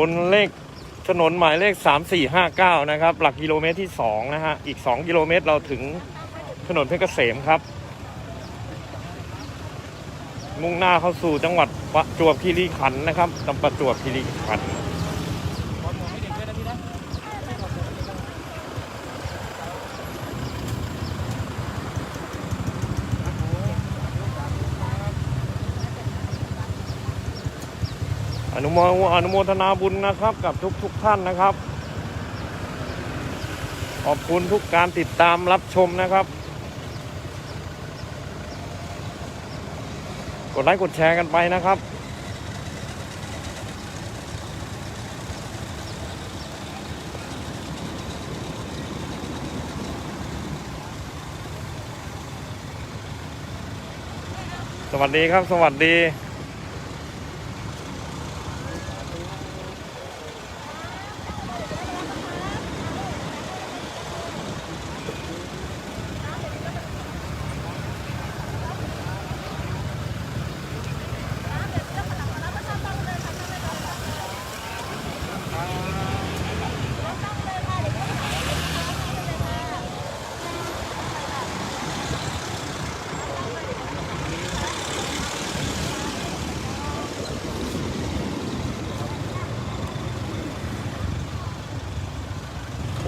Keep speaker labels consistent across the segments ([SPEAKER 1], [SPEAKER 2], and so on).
[SPEAKER 1] บนเลขถนนหมายเลข 3459 นะครับ หลักกิโลเมตรที่ 2 นะฮะ อีก 2 กิโลเมตรเราถึงถนนเพชรเกษมครับ มุ่งหน้าเข้าสู่จังหวัดประจวบคีรีขันธ์นะครับจังหวัดประจวบคีรีขันธ์ อนุโมอนุโมทนาบุญนะครับ กับทุกทุกท่านนะครับ ขอบคุณทุกการติดตามรับชมนะครับ กดไลค์กดแชร์กันไปนะครับสวัสดีครับ สวัสดี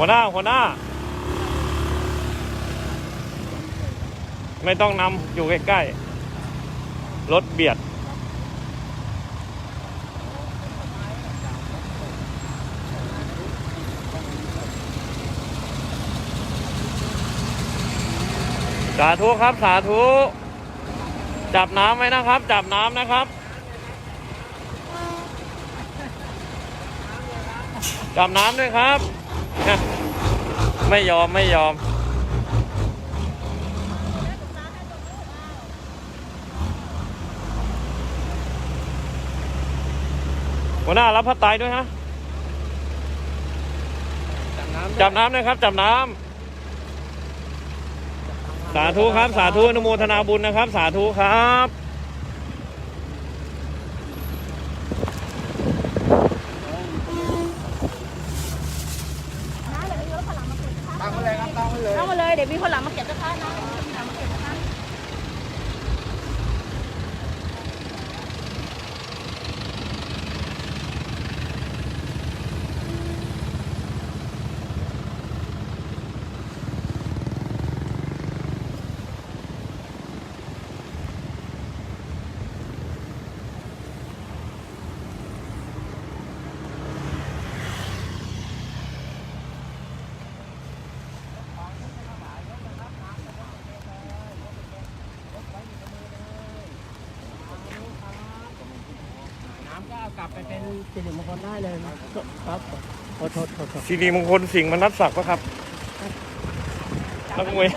[SPEAKER 1] หัวหน้าหัวหน้า ไม่ต้องนำอยู่ใกล้ๆรถเบียด สาธุครับสาธุ จับน้ำไว้นะครับ จับน้ำนะครับ จับน้ำด้วยครับ ไม่ยอมไม่ยอม หัวหน้ารับพระไตรด้วยฮะจับน้ำด้วยครับจับน้ำสาธุครับ สาธุอนุโมทนาบุญนะครับ สาธุครับ
[SPEAKER 2] ตั้งไว้เลยครับตั้งไว้เลย
[SPEAKER 3] เข้ามาเลย เดี๋ยวมีคนหลังมาเก็บกระทะนะมีหลังมาเก็บกระทะ
[SPEAKER 2] น้ำก็เอากลับ ไปเป็นสิริมงคลได้เลยครับขอโทษขอโทษ
[SPEAKER 1] สิริมงคลสิงห์มนัสศักดิ์ปะครับนักมวย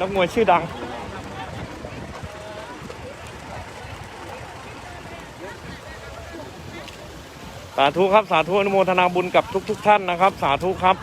[SPEAKER 1] นักมวยชื่อดังสาธุครับสาธุอนุโมทนาบุญกับทุก ๆ ท่านนะครับ สาธุครับ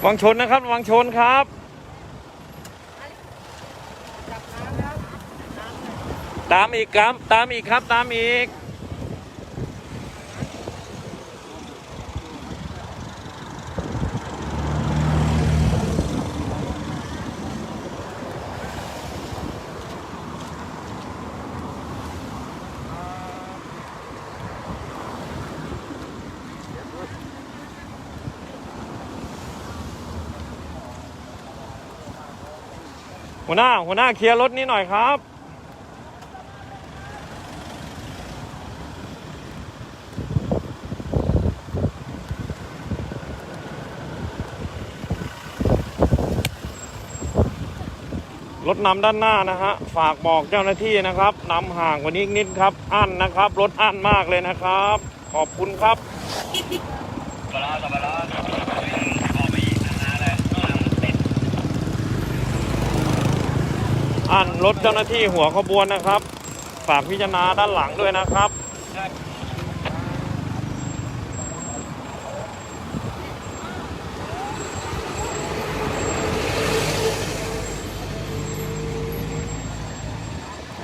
[SPEAKER 1] ระวังชนนะครับระวังชนครับตามอีกครับ ตามอีกครับ ตามอีก หัวหน้า หัวหน้าเคลียร์รถนี้หน่อยครับ รถนำด้านหน้านะฮะ ฝากบอกเจ้าหน้าที่นะครับนำห่างกว่านี้นิดครับ อั้นนะครับ รถอั้นมากเลยนะครับ ขอบคุณครับ อันรถเจ้าหน้าที่หัวขบวนนะครับ ฝากพิจารณาด้านหลังด้วยนะครับ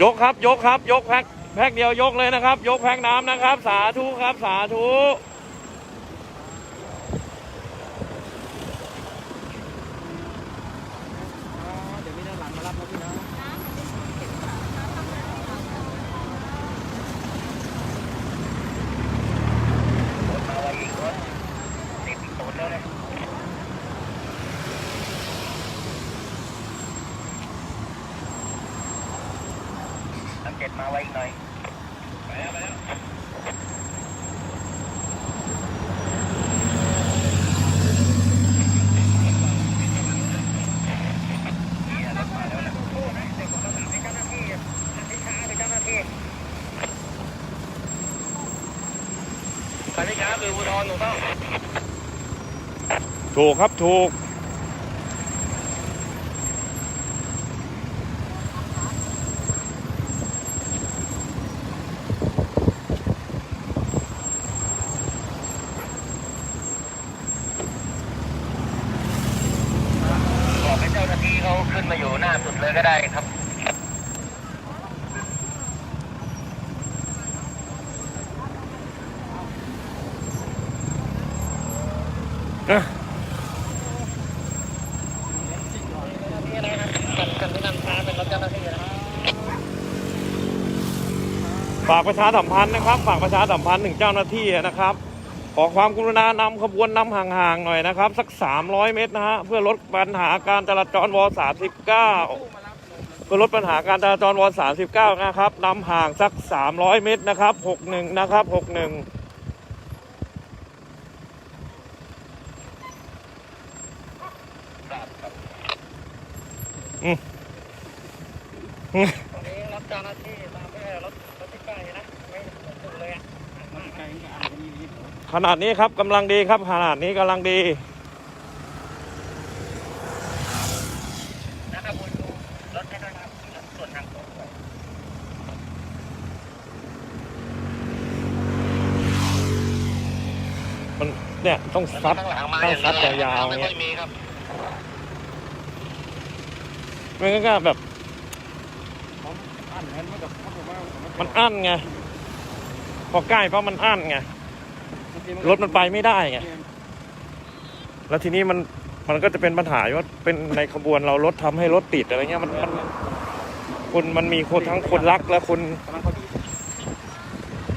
[SPEAKER 1] ยกครับยกครับ ยกแพ็คแพ็คเดียวยกเลยนะครับ ยกแพ็คน้ำนะครับ สาธุครับ สาธุ
[SPEAKER 2] เดี๋ยวมีด้านหลังมารับนะพี่นะ
[SPEAKER 4] เจ็ด มาไว้อีกหน่อยคันที่ช้าคืออุทรถูกต้อง
[SPEAKER 1] ถูกครับถูก
[SPEAKER 4] ให้เจ้าหน้าที่เขาขึ้นมาอยู่หน้าสุด เลยก็ได้ครับ
[SPEAKER 1] อะ
[SPEAKER 4] กันที่นำช้าเป็นเจ้าหน้าที่นะ
[SPEAKER 1] ฝากประชาสัมพันธ์นะครับ ฝากประชาสัมพันธ์ถึงเจ้าหน้าที่นะครับ ขอความกรุณานำขบวนนำห่างๆหน่อยนะครับ สัก 300 เมตรนะฮะ เพื่อลดปัญหาการจราจรว39 เพื่อลดปัญหาการจราจรว39 นะครับนำห่างสัก 300 เมตรนะครับ 61 นะครับ 61อืมอืม
[SPEAKER 4] ตอนนี้รับเจ้าหน้าที่มาไม่ได้รถรถที่ใกล้นะไม่สุดเลยอะ
[SPEAKER 2] มันไกลก็อ่านกันนิด
[SPEAKER 1] ขนาดนี้ครับกำลังดีครับขนาดนี้กำลังดี
[SPEAKER 4] นะครับคุณดูรถให้ด้วยนะครับส่วนทางตรง
[SPEAKER 1] มัน เนี่ยต้องซัด
[SPEAKER 4] ข้างหลังมา
[SPEAKER 1] ต้องซัดยาวๆ
[SPEAKER 4] ไม่
[SPEAKER 1] เนี่
[SPEAKER 4] ค่อยยมีครับ
[SPEAKER 1] ไม่งั้นก็แบบ
[SPEAKER 2] ผมอ่านเห็นมันกับเขาบอกว่า
[SPEAKER 1] มันอั้นไงพอใกล้เพราะมันอั้นไงรถมันไปไม่ได้ไงแล้วทีนี้มันมันก็จะเป็นปัญหาว่าเป็นในขบวนเรารถทำให้รถติดอะไรเงี้ยมันมันคนมันมีคนทั้งคนรักและคน
[SPEAKER 2] กำลังพอดี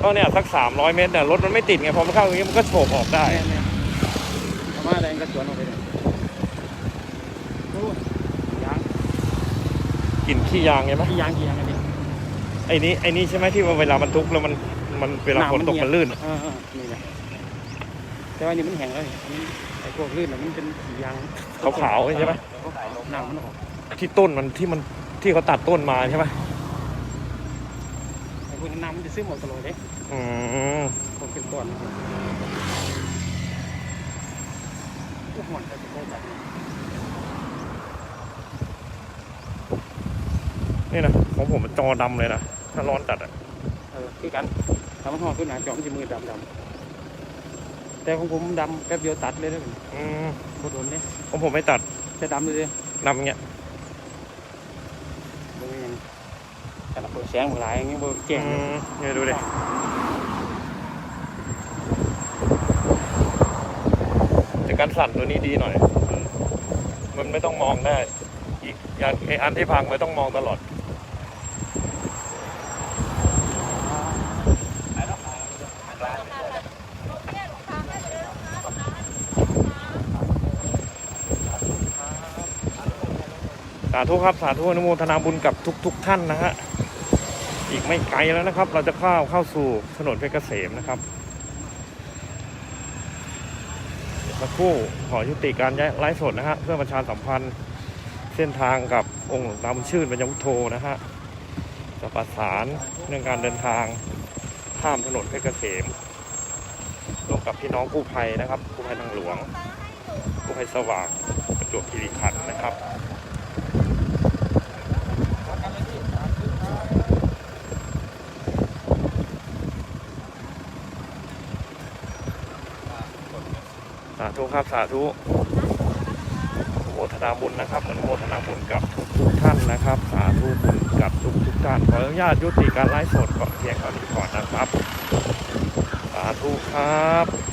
[SPEAKER 1] ก็เนี่ยสักสามร้อยเมตรเนี่ยรถมันไม่ติดไงพอมันเข้าอย่างนี้มันก็โฉบออกได้
[SPEAKER 2] แน่ๆประ มาณอะไรก็สวนออกไปเลยโอ้ยยาง
[SPEAKER 1] กลิ่นขี้ยางใช่ไหม
[SPEAKER 2] ที่ยางกี่ยางอันนี้
[SPEAKER 1] ไอ้นี้ไอ้นี้ใช่ไหมที่ว่าเวลามันทุกข์แล้วมันมันเวลาฝนตกมันลื่น
[SPEAKER 2] เออๆนี่แหละแต่ว่านี่มันแห้งเลยอันนี้ไอ้พวกลื่นน่ะมันเป็นสียาง
[SPEAKER 1] ขาวๆใช่ไหม
[SPEAKER 2] หนังมันออก
[SPEAKER 1] ที่ต้นมันที่มันที่เขาตัดต้นมาใช่ไหม
[SPEAKER 2] ไอ้พวกนั้นน้ำมันจะซึมออกตลอดเลย
[SPEAKER 1] อืม
[SPEAKER 2] พวกเป็นก้อนพวก หอนแต่เป็นก้อนแบบ
[SPEAKER 1] นี่นะของผมมันจอดำเลยนะถ้าร้อนจัดอะ
[SPEAKER 2] เออคือกันทำให้หอนขึ้นหนาจอมันจะมือดำดำแต่ของผมดำแป๊บเดียวตัดเลยนะ
[SPEAKER 1] อืม
[SPEAKER 2] โคตรโดนเนี่ย
[SPEAKER 1] ของผมไม่ตัด
[SPEAKER 2] จะดำเลย
[SPEAKER 1] ดำเงี้ย
[SPEAKER 2] บริเวณแต่ละเปิดแสงหลายอย่างเงี้ยบริแก่ง
[SPEAKER 1] อืมเนี่ยดูดิแต่ การสั่นตัวนี้ดีหน่อย มันไม่ต้องมองได้ อีกอย่างไออันที่พังไม่ต้องมองตลอดสาธุครับสาธุอนุโมทนาบุญกับทุก ๆทท่านนะฮะอีกไม่ไกลแล้วนะครับ เราจะเข้าเข้าสู่ถนนเพชรเกษมนะครับเดี๋ยว สักครู่ขอยุติการย้ายไลฟ์สดนะฮะเพื่อประชาสัมพันธ์เส้นทางกับองค์หลวงตาบุญชื่นปัญญาวุฒโธนะฮะจะประสานเรื่องการเดินทางข้ามถนนเพชรเกษมร่วมกับพี่น้องกู้ภัยนะครับกู้ภัยทางหลวงกู้ภัยสว่างประจวบคีรีขันธ์นะครับ สาธุครับสาธุโมทนาบุญนะครับอนโมทนาบุญกับทุกทุกท่านนะครับ สาธุบุญกับทุกทุกท่านขออนุญาตยุติการไลฟ์สดก่อนเพียงเท่านี้ก่อนนะครับ สาธุครับ